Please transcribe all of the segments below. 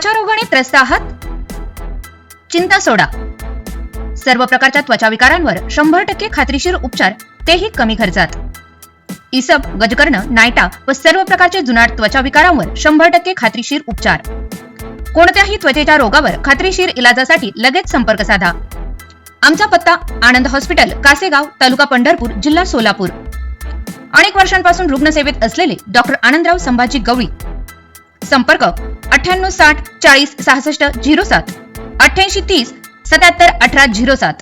त्वचा रोगाने त्रस्त आहात? चिंता सोडा. सर्व प्रकारच्या त्वचा विकारांवर शंभर टक्के खात्रीशीर उपचार तेही कमी खर्चात. इसब गजकर्ण नायटा व सर्व प्रकारचे जुनाट त्वचा विकारांवर शंभर टक्के खात्रीशीर उपचार. कोणत्याही त्वचेच्या रोगावर खात्रीशीर इलाजासाठी लगेच संपर्क साधा. आमचा पत्ता आनंद हॉस्पिटल कासेगाव तालुका पंढरपूर जिल्हा सोलापूर. अनेक वर्षांपासून रुग्णसेवेत असलेले डॉक्टर आनंदराव संभाजी गवळी संपर्क अठ्ठ्याण्णव साठ चाळीस सहासष्ट झिरो सात. अठ्ठ्याऐंशी तीस सत्याहत्तर अठरा झिरो सात.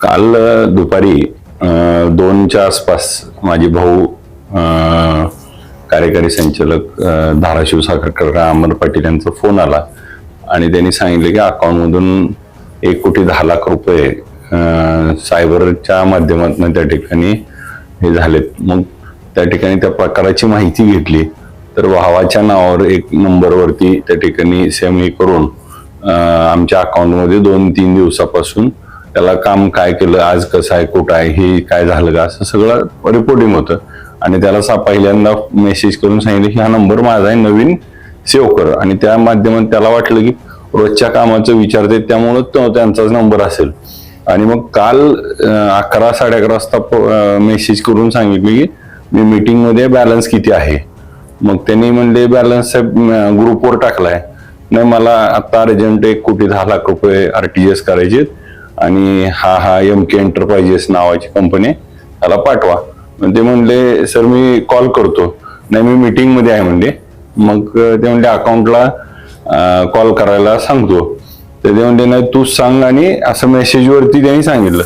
काल दुपारी दोनच्या आसपास माझे भाऊ कार्यकारी संचालक धाराशिव साखर अमर पाटील यांचा फोन आला आणि त्यांनी सांगितले की अकाउंटमधून एक कोटी दहा लाख रुपये सायबरच्या माध्यमातून त्या ठिकाणी हे झालेत. मग त्या ठिकाणी त्या प्रकाराची माहिती घेतली. तर भावाच्या नावावर एक नंबरवरती त्या ठिकाणी सेम हे करून आमच्या अकाउंटमध्ये दोन तीन दिवसापासून त्याला काम काय केलं आज कसं आहे कुठं आहे हे काय झालं का असं सगळं रिपोर्टिंग होतं. आणि त्याला सा पहिल्यांदा मेसेज करून सांगितलं की हा नंबर माझा आहे नवीन सेव्ह कर. आणि त्या माध्यमात त्याला वाटलं की रोजच्या कामाचं विचारते त्यामुळं तो त्यांचाच नंबर असेल. आणि मग काल अकरा साडे अकरा वाजता मेसेज करून सांगितलं की मी मीटिंगमध्ये बॅलन्स किती आहे? मग त्यांनी म्हणले बॅलन्स ग्रुपवर टाकलाय. नाही मला आता अर्जंट एक कोटी दहा लाख रुपये आर टी एस करायचे आणि हा हा एम के एंटरप्राइजेस नावाची कंपनी त्याला पाठवा. मग ते म्हणले सर मी कॉल करतो. नाही मी मिटिंगमध्ये आहे म्हणले. मग ते म्हणले अकाउंटला कॉल करायला सांगतो. तर ते म्हणले नाही तूच सांग आणि असं मेसेजवरती त्यांनी सांगितलं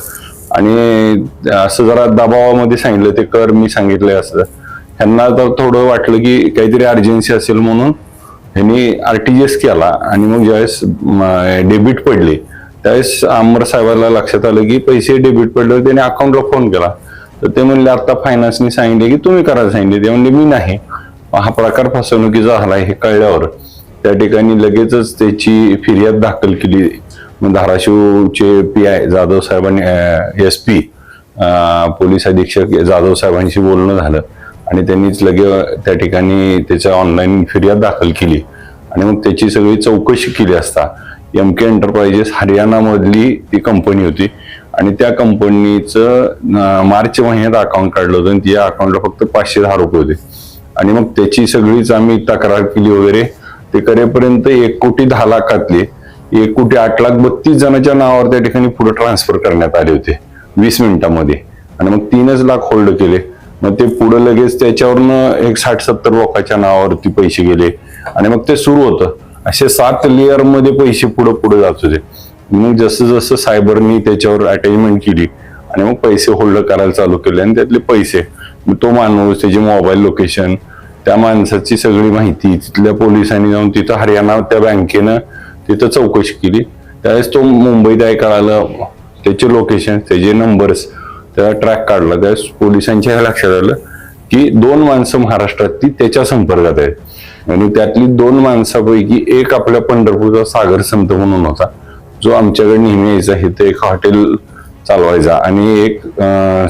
आणि असं जरा दबावामध्ये सांगितलं ते कर मी सांगितलंय असं. ह्यांना तर थोडं वाटलं की काहीतरी अर्जन्सी असेल म्हणून ह्यांनी आरटीजीएस केला आणि मग ज्यावेळेस डेबिट पडले त्यावेळेस आमर साहेबाला लक्षात आलं की पैसे डेबिट पडले त्याने अकाउंटला फोन केला. तर ते म्हणले आता फायनान्सने सांगितले की तुम्ही करायला सांगितले ते. म्हणले मी नाही. हा प्रकार फसवणुकीचा झाला हे कळल्यावर त्या ठिकाणी लगेचच त्याची फिर्याद दाखल केली. मग धाराशिवचे पी आय जाधव साहेबांनी एस पी पोलीस अधीक्षक जाधव साहेबांशी बोलणं झालं. आणि त्यांनीच लगे त्या ठिकाणी त्याच्या ऑनलाईन फिर्याद दाखल केली. आणि मग त्याची सगळी चौकशी केली असता. एम के एंटरप्राइजेस हरियाणामधली ती कंपनी होती. आणि त्या कंपनीचं मार्च महिन्यात अकाउंट काढलं होतं. आणि त्या अकाउंटला फक्त पाचशे दहा रुपये होते. आणि मग त्याची सगळीच आम्ही तक्रार केली वगैरे. ते करेपर्यंत एक कोटी दहा लाखातले एक कोटी आठ लाख बत्तीस जणांच्या नावावर त्या ठिकाणी पुढे ट्रान्सफर करण्यात आले होते. वीस मिनिटांमध्ये. आणि मग तीनच लाख होल्ड केले. मग ते पुढे लगेच त्याच्यावरनं एक साठ सत्तर लोकांच्या नावावरती पैसे गेले. आणि मग ते सुरू होतं. असे सात लेअरमध्ये पैसे पुढे पुढे जात होते. मग जसं जसं सायबरनी त्याच्यावर अटॅचमेंट केली आणि मग पैसे होल्ड करायला चालू केले आणि त्यातले पैसे तो माणूस त्याचे मोबाईल लोकेशन त्या माणसाची सगळी माहिती तिथल्या पोलिसांनी जाऊन तिथं हरियाणा त्या बँकेनं तिथं चौकशी केली. त्यावेळेस तो मुंबईत आहे कळालं त्याचे लोकेशन त्याचे नंबर्स त्याला ट्रॅक काढला. त्यावेळेस पोलिसांच्या लक्षात आलं की दोन माणसं महाराष्ट्रात ती त्याच्या संपर्कात आहेत. आणि त्यातली दोन माणसापैकी एक आपल्या पंढरपूरचा सागर संत म्हणून होता. जो आमच्याकडे नेहमी यायचा. हे ते एक हॉटेल चालवायचा आणि एक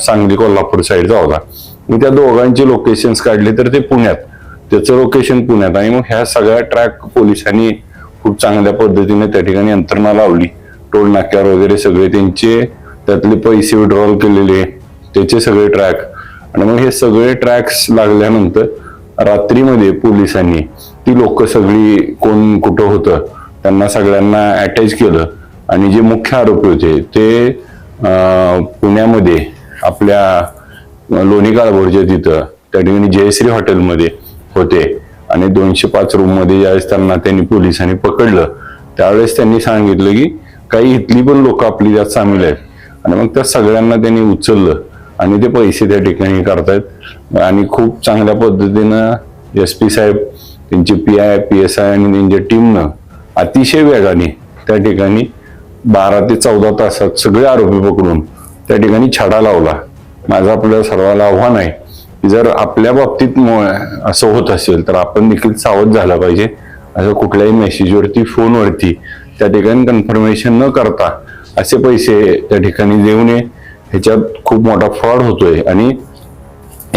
सांगली कोल्हापूर साईडचा होता. मी त्या दोघांचे लोकेशन्स काढले तर ते पुण्यात. त्याचं लोकेशन पुण्यात. आणि मग ह्या सगळ्या ट्रॅक पोलिसांनी खूप चांगल्या पद्धतीने त्या ठिकाणी यंत्रणा लावली. टोल नाक्यावर वगैरे सगळे त्यांचे त्यातले पैसे विड्रॉल केलेले त्याचे सगळे ट्रॅक आणि मग हे सगळे ट्रॅक्स लागल्यानंतर रात्रीमध्ये पोलिसांनी ती लोक सगळी कोण कुठं होतं त्यांना सगळ्यांना अटॅच केलं. आणि जे मुख्य आरोपी होते ते पुण्यामध्ये आपल्या लोणी काळभोरच्या तिथं त्या ठिकाणी जयश्री हॉटेलमध्ये होते. आणि दोनशे पाच रूममध्ये ज्यावेळेस त्यांना त्यांनी पोलिसांनी पकडलं त्यावेळेस त्यांनी सांगितलं की काही इथली पण लोक आपली त्यात सामील आहेत. आणि मग त्या सगळ्यांना त्यांनी उचललं. आणि ते पैसे त्या ठिकाणी करतायत आणि खूप चांगल्या पद्धतीनं एस पी साहेब त्यांचे P I P S I आणि त्यांच्या टीमनं अतिशय वेगाने त्या ठिकाणी बारा ते चौदा तासात सगळे आरोपी पकडून त्या ठिकाणी छडा लावला. माझं आपल्या सर्वाला आव्हान आहे की जर आपल्या बाबतीत असं होत असेल तर आपण देखील सावध झाला पाहिजे. असं कुठल्याही मेसेजवरती फोनवरती त्या ठिकाणी कन्फर्मेशन न करता असे पैसे त्या ठिकाणी देऊ नये. ह्याच्यात खूप मोठा फ्रॉड होतोय आणि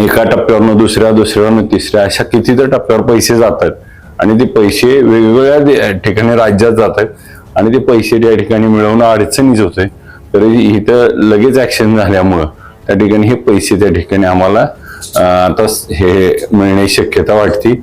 एका टप्प्यावरनं दुसऱ्या दुसऱ्यावरनं तिसऱ्या अशा कितीतरी टप्प्यावर पैसे जातात आणि ते पैसे वेगवेगळ्या ठिकाणी राज्यात जातात आणि ते पैसे त्या ठिकाणी मिळवणं अडचणीच होते तर इथं लगेच ऍक्शन झाल्यामुळं त्या ठिकाणी हे पैसे त्या ठिकाणी आम्हाला आता हे मिळण्याची शक्यता वाटते.